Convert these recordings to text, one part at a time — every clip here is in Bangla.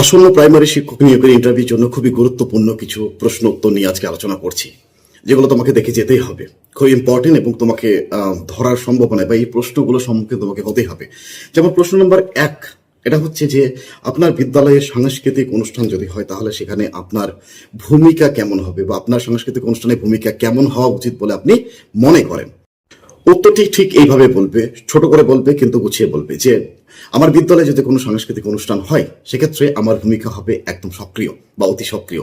আসন্ন প্রাইমারি শিক্ষক নিয়োগের ইন্টারভিউর জন্য খুবই গুরুত্বপূর্ণ কিছু প্রশ্ন উত্তর নিয়ে আজকে আলোচনা করছি, যেগুলো তোমাকে দেখে যেতেই হবে। খুব ইম্পর্টেন্ট এবং তোমাকে ধরার সম্ভাবনা বা এই প্রশ্নগুলো সম্মুখীন তোমাকে হতেই হবে। যেমন প্রশ্ন নম্বর এক, এটা হচ্ছে যে আপনার বিদ্যালয়ের সাংস্কৃতিক অনুষ্ঠান যদি হয়, তাহলে সেখানে আপনার ভূমিকা কেমন হবে বা আপনার সাংস্কৃতিক অনুষ্ঠানের ভূমিকা কেমন হওয়া উচিত বলে আপনি মনে করেন? উত্তরটি ঠিক এইভাবে বলবে, ছোট করে বলবে কিন্তু গুছিয়ে বলবে যে, আমার বিদ্যালয়ে যদি কোনো সাংস্কৃতিক অনুষ্ঠান হয়, সেক্ষেত্রে আমার ভূমিকা হবে একদম সক্রিয় বা অতি সক্রিয়।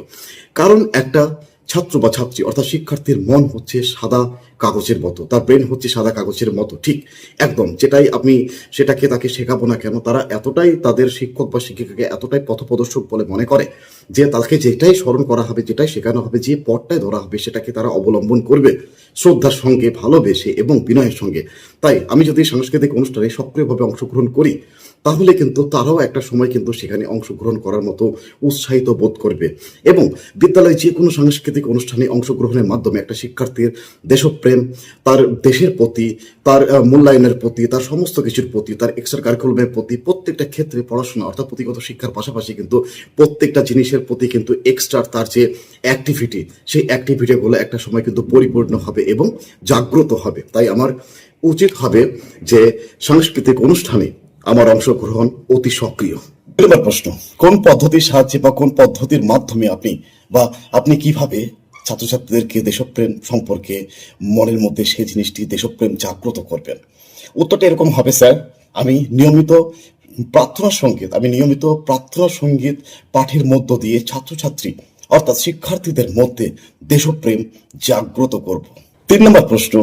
কারণ একটা ছাত্র বা ছাত্রী, অর্থাৎ শিক্ষার্থীর মন হচ্ছে সাদা কাগজের মতো, তার ব্রেন হচ্ছে সাদা কাগজের মতো, ঠিক একদম, যেটাই আপনি সেটাকে তাকে শেখাবো না কেন, তারা এতটাই তাদের শিক্ষক বা শিক্ষিকাকে এতটাই পথপ্রদর্শক বলে মনে করে যে তাকে যেটাই স্মরণ করা হবে, যেটাই শেখানো হবে, যে পথটায় ধরা হবে, সেটাকে তারা অবলম্বন করবে শ্রদ্ধার সঙ্গে, ভালোবেসে এবং বিনয়ের সঙ্গে। তাই আমি যদি সাংস্কৃতিক অনুষ্ঠানে সক্রিয়ভাবে অংশগ্রহণ করি তাহলে কিন্তু তারাও একটা সময় কিন্তু সেখানে অংশগ্রহণ করার মতো উৎসাহিত বোধ করবে। এবং বিদ্যালয়ে যে কোনো সাংস্কৃতিক অনুষ্ঠানে অংশগ্রহণের মাধ্যমে একটা শিক্ষার্থীর দেশপ্রেম, তার দেশের প্রতি, তার মূল্যায়নের প্রতি, তার সমস্ত কিছুর প্রতি, তার এক্সট্রা কারিকুলামের প্রতি প্রত্যেকটা ক্ষেত্রে পড়াশোনা অর্থাৎ প্রতিগত শিক্ষার পাশাপাশি কিন্তু প্রত্যেকটা জিনিসের প্রতি কিন্তু এক্সট্রা তার যে অ্যাক্টিভিটি সেই অ্যাক্টিভিটিগুলো একটা সময় কিন্তু পরিপূর্ণ হবে এবং জাগ্রত হবে। তাই আমার উচিত হবে যে সাংস্কৃতিক অনুষ্ঠানে আমার অংশগ্রহণ অতি সক্রিয়। প্রশ্ন, কোন পদ্ধতির সাহায্যে বা কোন পদ্ধতির মাধ্যমে আপনি বা আপনি কীভাবে ছাত্রছাত্রীদেরকে দেশপ্রেম সম্পর্কে মনের মধ্যে সেই জিনিসটি দেশপ্রেম জাগ্রত করবেন? উত্তরটা এরকম হবে, স্যার, আমি নিয়মিত প্রার্থনা সংগীত, আমি নিয়মিত প্রার্থনা সংগীত পাঠের মধ্য দিয়ে ছাত্রছাত্রী, অর্থাৎ শিক্ষার্থীদের মধ্যে দেশপ্রেম জাগ্রত করব। তিন নম্বর প্রশ্ন,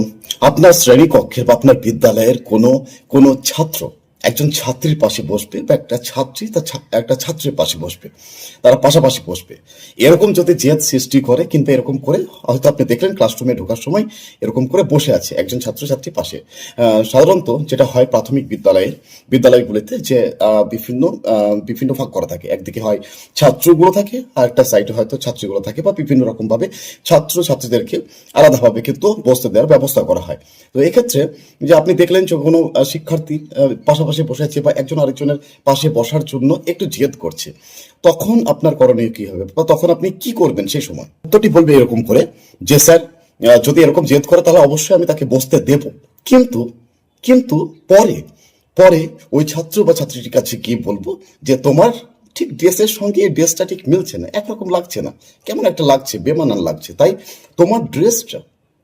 আপনার শ্রেণীকক্ষের বা আপনার বিদ্যালয়ের কোনো কোনো ছাত্র একজন ছাত্রীর পাশে বসবে বা একটা ছাত্রী তার একটা ছাত্রীর পাশে বসবে তারা পাশাপাশি বসবে। এরকম যদি জেদ সৃষ্টি করে কিন্তু এরকম করে হয়তো আপনি দেখলেন ক্লাসরুমে ঢোকার সময় এরকম করে বসে আছে একজন ছাত্রছাত্রী পাশে। সাধারণত যেটা হয় প্রাথমিক বিদ্যালয়ে বিদ্যালয়গুলিতে যে বিভিন্ন বিভিন্ন ভাগ করা থাকে। একদিকে হয় ছাত্রগুলো থাকে আর একটা সাইডে হয়তো ছাত্রীগুলো থাকে বা বিভিন্ন রকমভাবে ছাত্র ছাত্রীদেরকে আলাদাভাবে কিন্তু বসতে দেওয়ার ব্যবস্থা করা হয়। তো এক্ষেত্রে যে আপনি দেখলেন যে কোনো শিক্ষার্থী আহ, পাশাপাশি বসে আছে বা একজন আরেকজনের পাশে বসার জন্য একটু জেদ করছে। তখন আপনার করণীয় কি হবে বা তখন আপনি কি করবেন সেই সময়? উত্তরটি বলবে এরকম করে, যে স্যার যদি এরকম জেদ করে তাহলে অবশ্যই আমি তাকে বসতে দেব। কিন্তু কিন্তু পরে পরে ওই ছাত্র বা ছাত্রীটির কাছে গিয়ে বলব যে তোমার ঠিক ড্রেসের সঙ্গে এই ড্রেসটা ঠিক মিলছে না, একরকম লাগছে না। কেমন একটা লাগছে, বেমানান লাগছে। তাই তোমার ড্রেসটা,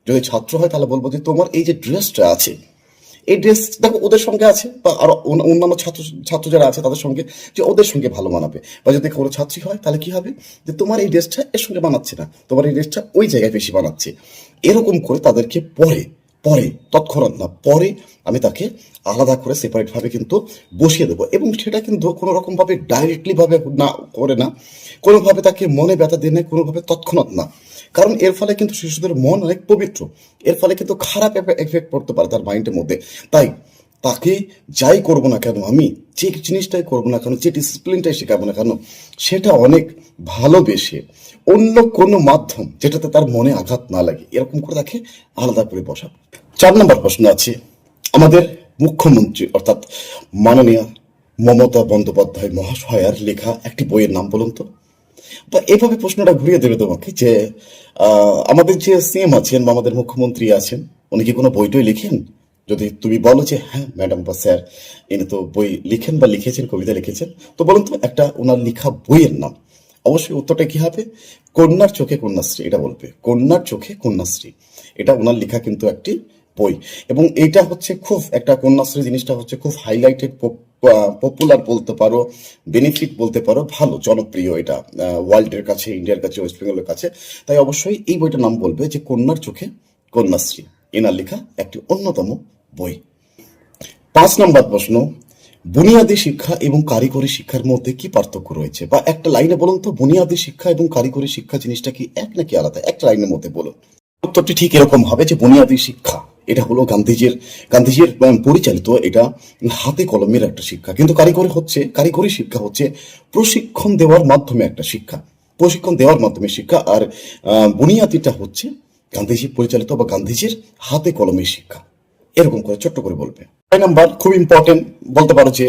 যদি ছাত্র হয় তাহলে বলব যে তোমার এই যে ড্রেসটা আছে এই ড্রেস দেখো ওদের সঙ্গে আছে, বা আরও অন্য- অন্যান্য ছাত্র ছাত্র যারা আছে তাদের সঙ্গে, যে ওদের সঙ্গে ভালো মানাবে। বা যদি কোনো ছাত্রী হয়, তাহলে কি হবে? যে তোমার এই ড্রেসটা এর সঙ্গে বানাচ্ছে না। তোমার এই ড্রেসটা ওই জায়গায় বেশি বানাচ্ছে এরকম করে তাদেরকে পরে পরে, তৎক্ষণাৎ না, পরে আমি তাকে আলাদা করে সেপারেটভাবে কিন্তু বসিয়ে দেবো। এবং সেটা কিন্তু কোনো রকমভাবে ডাইরেক্টলিভাবে ডাইরেক্টলি ভাবে না করে না, কোনোভাবে তাকে মনে ব্যথা দিয়ে নেয় কোনোভাবে তৎক্ষণাৎ না। কারণ এর ফলে কিন্তু শিশুদের মন অনেক পবিত্র। এর ফলে কিন্তু খারাপ এফেক্ট পড়তে পারে তার মাইন্ডের মধ্যে। তাই তাকে যাই করব না কেন, আমি যে জিনিসটাই করব না কেন, যে ডিসিপ্লিনটাই শেখাবো না কেন, সেটা অনেক ভালোবেসে অন্য কোনো মাধ্যম যেটাতে তার মনে আঘাত না লাগে, এরকম করে তাকে আলাদা করে বসাবো। চার নম্বর প্রশ্ন আছে, আমাদের মুখ্যমন্ত্রী অর্থাৎ মাননীয় মমতা বন্দ্যোপাধ্যায় মহাশয়ার লেখা একটি বইয়ের নাম বলুন তো। বা এভাবে প্রশ্নটা ঘুরিয়ে দেবে তোমাকে যে আমাদের যে সিএম আছেন বা আমাদের মুখ্যমন্ত্রী আছেন, উনি কি কোনো বইটই লিখেন? যদি তুমি বলো যে হ্যাঁ ম্যাডাম বা স্যার, ইনি তো বই লিখেন বা লিখেছেন, কবিতা লিখেছেন। তো বলুন তো, একটা ওনার লেখা বইয়ের নাম। অবশ্যই উত্তরটা কি হবে? কন্যার চোখে কন্যাশ্রী, এটা বলবে। কন্যার চোখে কন্যাশ্রী, এটা ওনার লেখা কিন্তু একটি বই। এবং এটা হচ্ছে খুব, একটা কন্যাশ্রী জিনিসটা হচ্ছে খুব হাইলাইটেড পপুলার বলতে পারো বেনিফিট বলতে পারো, ভালো, জনপ্রিয় এটা ওয়ার্ল্ডের কাছে ইন্ডিয়ার কাছে ওয়েস্ট বেঙ্গলের কাছে। তাই অবশ্যই এই বইটার নাম বলবে যে, কন্যার চোখে কন্যাশ্রী। এনার লেখা একটি অন্যতম বই। পাঁচ নম্বর প্রশ্ন, বুনিয়াদী শিক্ষা এবং কারিগরি শিক্ষার মধ্যে কি পার্থক্য রয়েছে? বা একটা লাইনে বলুন তো, বুনিয়াদী শিক্ষা এবং কারিগরি শিক্ষা জিনিসটা কি এক নাকি আলাদা? একটা লাইনের মধ্যে বলুন। উত্তরটি ঠিক এরকম হবে যে বুনিয়াদী শিক্ষা, এটা হলো গান্ধীজির গান্ধীজির পরিচালিত এটা হাতে কলমের একটা শিক্ষা। কিন্তু কারিগরি হচ্ছে, কারিগরি শিক্ষা হচ্ছে প্রশিক্ষণ দেওয়ার মাধ্যমে একটা শিক্ষা। প্রশিক্ষণ দেওয়ার মাধ্যমে শিক্ষা আর বুনিয়াদিটা হচ্ছে গান্ধীজি পরিচালিত বা গান্ধীজির হাতে কলমের শিক্ষা। এরকম করে, ছোট্ট করে বলবে। ছয় নাম্বার, খুব ইম্পর্টেন্ট বলতে পারো যে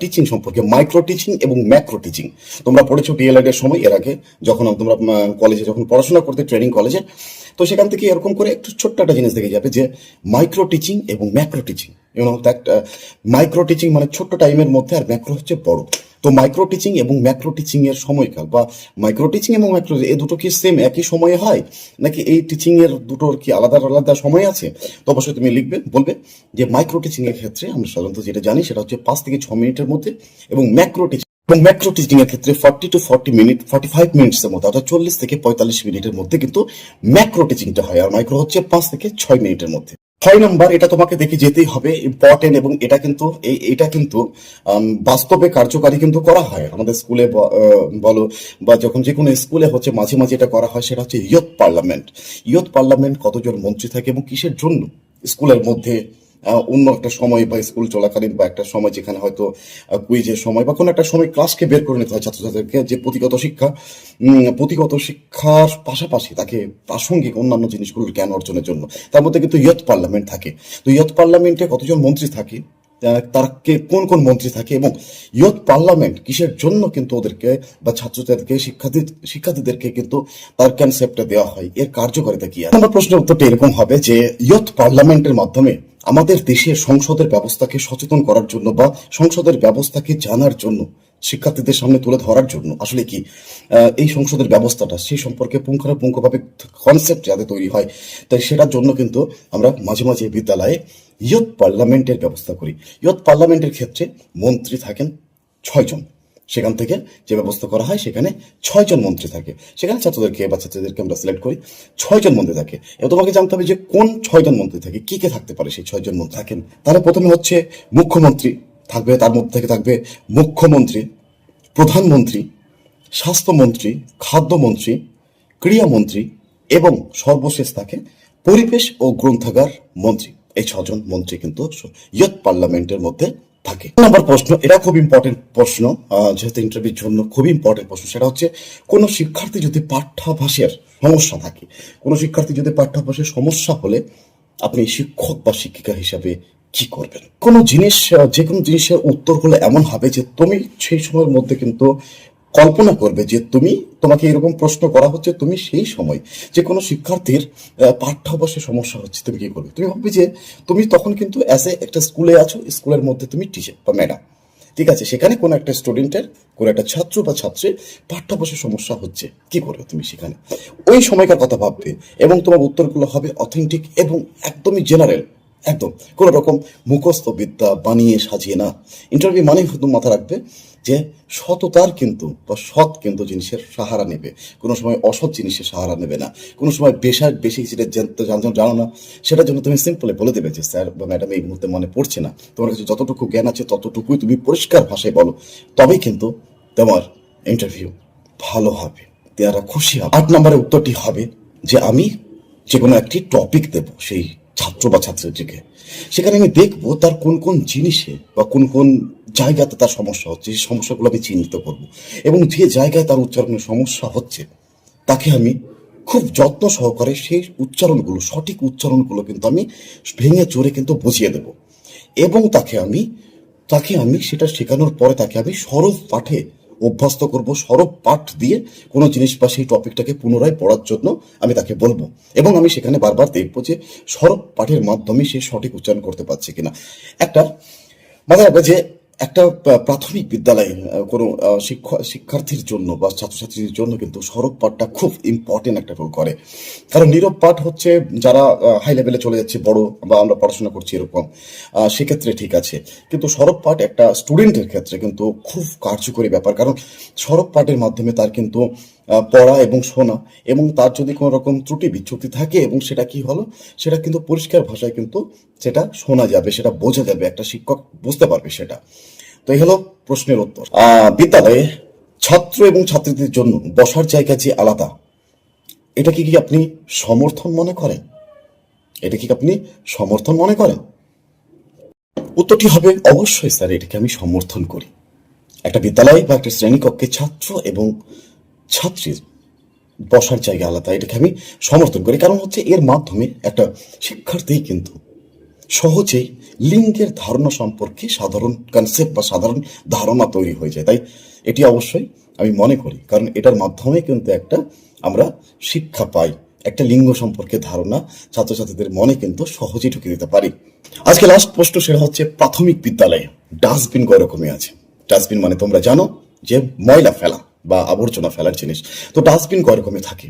টিচিং সম্পর্কে মাইক্রো টিচিং এবং ম্যাক্রো টিচিং তোমরা পড়েছো ডিএলএড এর সময়, এর আগে যখন তোমরা কলেজে যখন পড়াশোনা করতে ট্রেনিং কলেজে তো সেখান থেকে এরকম করে একটু ছোট্ট একটা জিনিস দেখে যাবে যে মাইক্রো টিচিং এবং macro teaching you know that micro teaching মানে ছোট্ট টাইমের মধ্যে আর ম্যাক্রো হচ্ছে বড়। তো মাইক্রো টিচিং এবং ম্যাক্রো টিচিং এর সময়কাল বা মাইক্রো টিচিং এবং ম্যাক্রো এই দুটো কি সেম একই সময়ে হয়? নাকি এই টিচিং এর দুটোর কি আলাদা আলাদা সময় আছে? তো অবশ্যই তুমি লিখবে, বলবে যে মাইক্রো টিচিং এর ক্ষেত্রে আমরা সাধারণত যেটা জানি সেটা হচ্ছে পাঁচ থেকে ছ মিনিটের মধ্যে এবং ম্যাক্রো টিচিং এবং ম্যাক্রো টিচিং এর ক্ষেত্রে forty two forty minute forty five মিনিটসের মধ্যে অর্থাৎ চল্লিশ থেকে পঁয়তাল্লিশ মিনিটের মধ্যে কিন্তু ম্যাক্রো টিচিংটা হয়। আর মাইক্রো হচ্ছে পাঁচ থেকে ছয় মিনিটের মধ্যে। ছয় নম্বর, এটা তোমাকে দেখে যেতেই হবে ইম্পর্টেন্ট এবং এটা কিন্তু, এই, এটা কিন্তু বাস্তবে কার্যকারী কিন্তু করা হয়। আমাদের স্কুলে বলো, বা যখন যে কোনো স্কুলে হচ্ছে মাঝে মাঝে এটা করা হয়, সেটা হচ্ছে ইয়ত পার্লামেন্ট। ইয়ত পার্লামেন্ট কতজন মন্ত্রী থাকে এবং কিসের জন্য? স্কুলের মধ্যে অন্য একটা সময় বা স্কুল চলাকালীন বা একটা সময় যেখানে হয়তো কুইজের সময় বা কোনো একটা সময় ক্লাসকে বের করে নিতে হয় ছাত্রছাত্রীদেরকে যে পুঁথিগত শিক্ষা পুঁথিগত শিক্ষার পাশাপাশি তাকে প্রাসঙ্গিক অন্যান্য জিনিসগুলোর জ্ঞান অর্জনের জন্য। তার মধ্যে কিন্তু ইয়ত পার্লামেন্ট থাকে। তো ইয়ত পার্লামেন্টে কতজন মন্ত্রী থাকে? তার কে, কোন কোন মন্ত্রী থাকে এবং ইয়ুথ পার্লামেন্ট কিসের জন্য কিন্তু ওদেরকে বা ছাত্রছাত্রীদেরকে শিক্ষার্থী শিক্ষার্থীদেরকে কিন্তু তার কনসেপ্টটা দেওয়া হয়, এর কার্যকারিতা কি? আমার প্রশ্নের উত্তরটা এরকম হবে যে ইয়ুথ পার্লামেন্টের মাধ্যমে আমাদের দেশের সংসদের ব্যবস্থাকে সচেতন করার জন্য বা সংসদের ব্যবস্থাকে জানার জন্য শিক্ষার্থীদের সামনে তুলে ধরার জন্য। আসলে কি এই সংসদের ব্যবস্থাটা সেই সম্পর্কে পুঙ্খানুপুঙ্খভাবে কনসেপ্ট যাতে তৈরি হয়, তাই সেটার জন্য কিন্তু আমরা মাঝে মাঝে বিদ্যালয়ে ইয়ত পার্লামেন্টের ব্যবস্থা করি। ইয়ত পার্লামেন্টের ক্ষেত্রে মন্ত্রী থাকেন ছয়জন। সেখান থেকে যে ব্যবস্থা করা হয় সেখানে ছয়জন মন্ত্রী থাকে। সেখানে ছাত্রদেরকে বা ছাত্রীদেরকে আমরা সিলেক্ট করি, ছয়জন মন্ত্রী থাকে। এবার তোমাকে জানতে হবে যে কোন ছয়জন মন্ত্রী থাকে, কি কে থাকতে পারে সেই ছয়জন মন্ত্রী থাকেন? তাহলে প্রথমে হচ্ছে মুখ্যমন্ত্রী। থাকবে, তার মধ্যে থেকে থাকবে মুখ্যমন্ত্রী, প্রধানমন্ত্রী, স্বাস্থ্যমন্ত্রী, খাদ্যমন্ত্রী, ক্রীড়ামন্ত্রী এবং সর্বশেষ থাকে পরিবেশ ও গ্রন্থাগার মন্ত্রী। এই ছজন মন্ত্রী কিন্তু ইয়ত পার্লামেন্টের মধ্যে থাকে। নাম্বার প্রশ্ন, এটা খুব ইম্পর্টেন্ট প্রশ্ন যেহেতু ইন্টারভিউর জন্য খুব ইম্পর্টেন্ট প্রশ্ন, সেটা হচ্ছে কোনো শিক্ষার্থী যদি পাঠ্যাভাসের সমস্যা থাকে, কোনো শিক্ষার্থী যদি পাঠ্যাভাসের সমস্যা হলে আপনি শিক্ষক বা শিক্ষিকা হিসাবে কি করবেন কোনো জিনিস যে কোনো জিনিসের উত্তরগুলো এমন হবে যে তুমি সেই সময়ের মধ্যে কিন্তু কল্পনা করবে যে তুমি, তোমাকে এরকম প্রশ্ন করা হচ্ছে তুমি সেই সময় যে কোনো শিক্ষার্থীর পাঠ্যাভ্যাসে সমস্যা হচ্ছে, তুমি কি করবে? তুমি ভাববে যে তুমি তখন কিন্তু অ্যাজ এ একটা স্কুলে আছো, স্কুলের মধ্যে তুমি টিচার বা ম্যাডাম ঠিক আছে? সেখানে কোনো একটা স্টুডেন্টের কোনো একটা ছাত্র বা ছাত্রীর পাঠ্যাভ্যাসে সমস্যা হচ্ছে, কি করবে তুমি সেখানে? ওই সময়কার কথা ভাববে এবং তোমার উত্তরগুলো হবে অথেন্টিক এবং একদমই জেনারেল একদম। কোন রকম মুখস্থ বিদ্যা বানিয়ে সাজিয়ে না। ইন্টারভিউ মানে শুধু মাথা রাখবে যে সততার কিন্তু বা সৎ কিন্তু জিনিসের সাহারা নেবে। কোনো সময় অসৎ জিনিসের সাহারা নেবে না। কোনো সময় বেশার বেশি জানতে জানো না। সেটার জন্য তুমি সিম্পলে বলে দেবে যে, স্যার বা ম্যাডাম এই মুহূর্তে মনে পড়ছে না। তোমার কাছে যতটুকু জ্ঞান আছে, ততটুকুই তুমি পরিষ্কার ভাষায় বলো। তবেই কিন্তু তোমার ইন্টারভিউ ভালো হবে তারা খুশি হবে। আট নম্বরের উত্তরটি হবে যে, আমি যে কোনো একটি টপিক দেব, সেই ছাত্র বা ছাত্রীকে সেখানে আমি দেখব তার কোন কোন জিনিসে বা কোন কোন জায়গাতে তার সমস্যা হচ্ছে। সেই সমস্যাগুলো আমি চিহ্নিত করব। এবং যে জায়গায় তার উচ্চারণের সমস্যা হচ্ছে, তাকে আমি খুব যত্ন সহকারে সেই উচ্চারণগুলো, সঠিক উচ্চারণগুলো কিন্তু আমি ভেঙে চড়ে কিন্তু বুঝিয়ে দেব। এবং তাকে আমি তাকে আমি সেটা শেখানোর পরে তাকে আমি সরব পাঠে অভ্যস্ত করব, সরব পাঠ দিয়ে কোনো জিনিস বা সেই টপিকটাকে পুনরায় পড়ার জন্য আমি তাকে বলব। এবং আমি সেখানে বারবার দেখব যে সরব পাঠের মাধ্যমে সে সঠিক উচ্চারণ করতে পারছে কিনা। একটা মাথায় রাখবে যে একটা প্রাথমিক বিদ্যালয়ে কোনো শিক্ষা, শিক্ষার্থীর জন্য বা ছাত্রছাত্রীদের জন্য কিন্তু সড়ক পাঠটা খুব ইম্পর্টেন্ট একটা রোল করে। কারণ নীরব পাঠ হচ্ছে যারা হাই লেভেলে চলে যাচ্ছে, বড় বা আমরা পড়াশোনা করছি এরকম সেক্ষেত্রে ঠিক আছে। কিন্তু সরব পাঠ একটা স্টুডেন্টের ক্ষেত্রে কিন্তু খুব কার্যকরী ব্যাপার। কারণ সরব পাঠের মাধ্যমে তার কিন্তু পড়া এবং শোনা এবং তার যদি কোনো রকম ত্রুটি বিচ্যুতি থাকে এবং সেটা কি হলো, সেটা কিন্তু পরিষ্কার ভাষায় কিন্তু সেটা শোনা যাবে, সেটা বোঝা যাবে, একটা শিক্ষক বুঝতে পারবে সেটা। তো এই হলো প্রশ্নের উত্তর। বিদ্যালয়ে ছাত্র এবং ছাত্রীদের জন্য বসার জায়গা যে আলাদা, এটা কি কি আপনি সমর্থন মনে করেন? এটা কি আপনি সমর্থন মনে করেন? উত্তরটি হবে, অবশ্যই স্যার, এটাকে আমি সমর্থন করি। একটা বিদ্যালয় বা একটা শ্রেণীকক্ষে ছাত্র এবং ছাত্রীর বসার জায়গা আলাদা, এটাকে আমি সমর্থন করি। কারণ হচ্ছে এর মাধ্যমে একটা শিক্ষার্থী কিন্তু সহজেই লিঙ্গের ধারণা সম্পর্কে সাধারণ কনসেপ্ট বা সাধারণ ধারণা তৈরি হয়ে যায়। তাই এটি অবশ্যই আমি মনে করি, কারণ এটার মাধ্যমে কিন্তু একটা আমরা শিক্ষা পাই, একটা লিঙ্গ সম্পর্কে ধারণা ছাত্রছাত্রীদের মনে কিন্তু সহজেই ঢুকে দিতে পারি। আজকে লাস্ট প্রশ্ন সেটা হচ্ছে প্রাথমিক বিদ্যালয়ে ডাস্টবিন কয় রকমই আছে? ডাস্টবিন মানে তোমরা জানো যে ময়লা ফেলা। বা আবর্জনা ফেলার জিনিস। তো ডাস্টবিন কয় রকমে থাকে।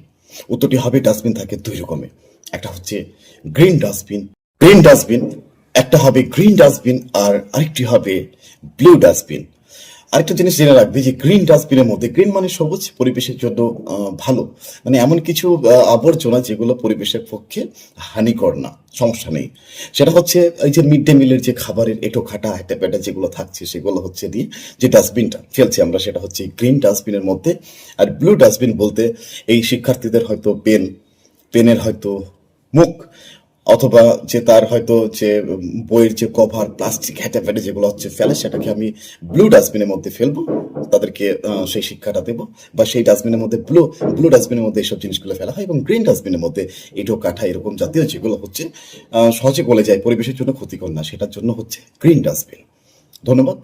উত্তরটি হবে ডাস্টবিন থাকে দুই রকমের একটা হচ্ছে গ্রিন ডাস্টবিন গ্রিন ডাস্টবিন একটা হবে গ্রিন ডাস্টবিন আর আরেকটি হবে ব্লু ডাস্টবিন আরেকটা জিনিস জেনে রাখবে যে গ্রিন ডাস্টবিনের মধ্যে গ্রিন মানে সবুজ পরিবেশের জন্য ভালো। মানে এমন কিছু আবর্জনা যেগুলো পরিবেশের পক্ষে হানিকর না, সমস্যা নেই। সেটা হচ্ছে এই যে মিড ডে মিলের যে খাবারের এটো খাটা হেঁটে পেটা যেগুলো থাকছে, সেগুলো হচ্ছে দিয়ে যে ডাস্টবিনটা ফেলছি আমরা, সেটা হচ্ছে গ্রিন ডাস্টবিনের মধ্যে। আর ব্লু ডাস্টবিন বলতে এই শিক্ষার্থীদের হয়তো পেন, পেনের হয়তো মুখ অথবা যে তার হয়তো যে বইয়ের যে কভার প্লাস্টিক হেঁটে ফেটে যেগুলো হচ্ছে ফেলে, সেটাকে আমি ব্লু ডাস্টবিনের মধ্যে ফেলব, তাদেরকে সেই শিক্ষাটা দেবো বা সেই ডাস্টবিনের মধ্যে ব্লু ব্লু ডাস্টবিনের মধ্যে এইসব জিনিসগুলো ফেলা হয় এবং গ্রিন ডাস্টবিনের মধ্যে এটো কাঠা এরকম জাতীয় যেগুলো হচ্ছে সহজে গলে যায়, পরিবেশের জন্য ক্ষতিকর না, সেটার জন্য হচ্ছে গ্রিন ডাস্টবিন ধন্যবাদ।